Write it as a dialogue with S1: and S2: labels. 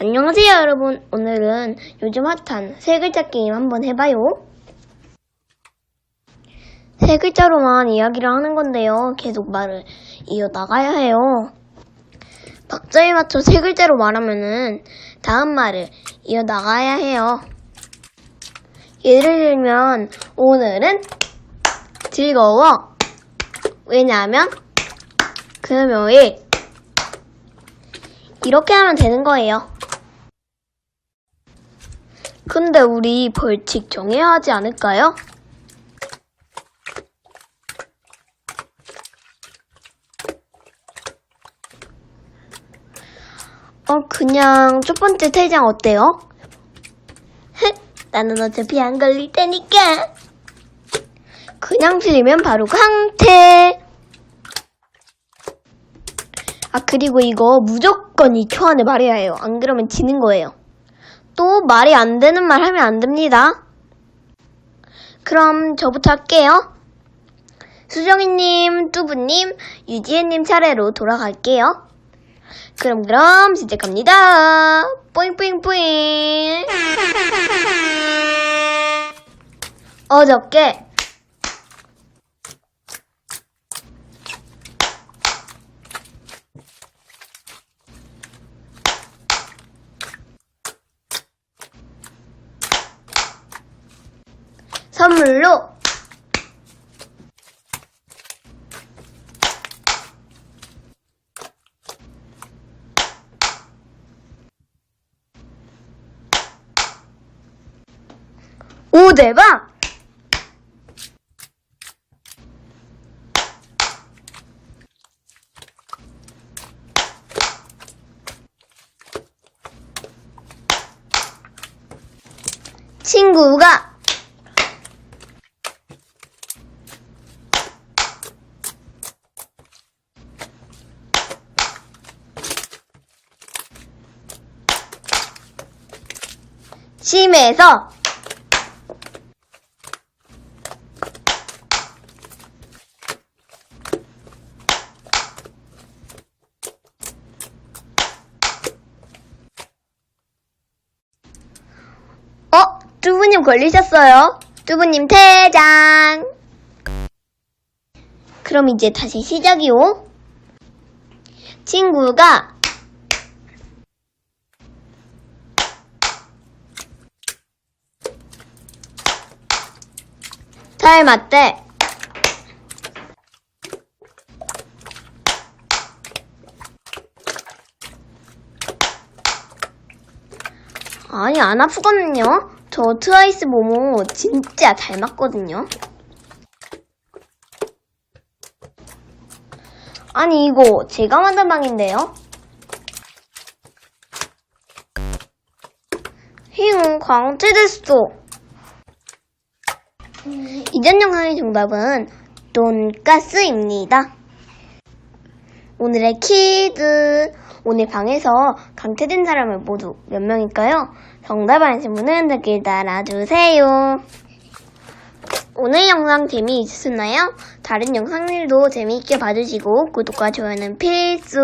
S1: 안녕하세요 여러분. 오늘은 요즘 핫한 세 글자 게임 한번 해봐요. 세 글자로만 이야기를 하는 건데요. 계속 말을 이어나가야 해요. 박자에 맞춰 세 글자로 말하면은 다음 말을 이어나가야 해요. 예를 들면 오늘은 즐거워. 왜냐하면 금요일. 이렇게 하면 되는 거예요. 근데 우리 벌칙 정해야 하지 않을까요? 어, 그냥 첫 번째 퇴장 어때요? 나는 어차피 안 걸릴 테니까. 그냥 틀리면 바로 강퇴. 아, 그리고 이거 무조건 2초 안에 말해야 해요. 안 그러면 지는 거예요. 또 말이 안 되는 말 하면 안 됩니다. 그럼 저부터 할게요. 수정이님, 뚜부님, 유지혜님 차례로 돌아갈게요. 그럼 그럼 시작합니다. 뿌잉뿌잉뿌잉. 어저께 선물로 오 대박! 친구가 심해서 어? 뚜부님 걸리셨어요. 뚜부님 퇴장. 그럼 이제 다시 시작이요. 친구가 닮았대. 아니, 안 아프거든요. 저 트와이스 모모 진짜 닮았거든요. 아니, 이거 제가 만든 방인데요? 힝, 광태됐어. 이전 영상의 정답은 돈가스입니다. 오늘의 퀴즈. 오늘 방에서 강퇴된 사람은 모두 몇 명일까요? 정답 아시는 분은 댓글 달아주세요. 오늘 영상 재미있으셨나요? 다른 영상들도 재미있게 봐주시고 구독과 좋아요는 필수.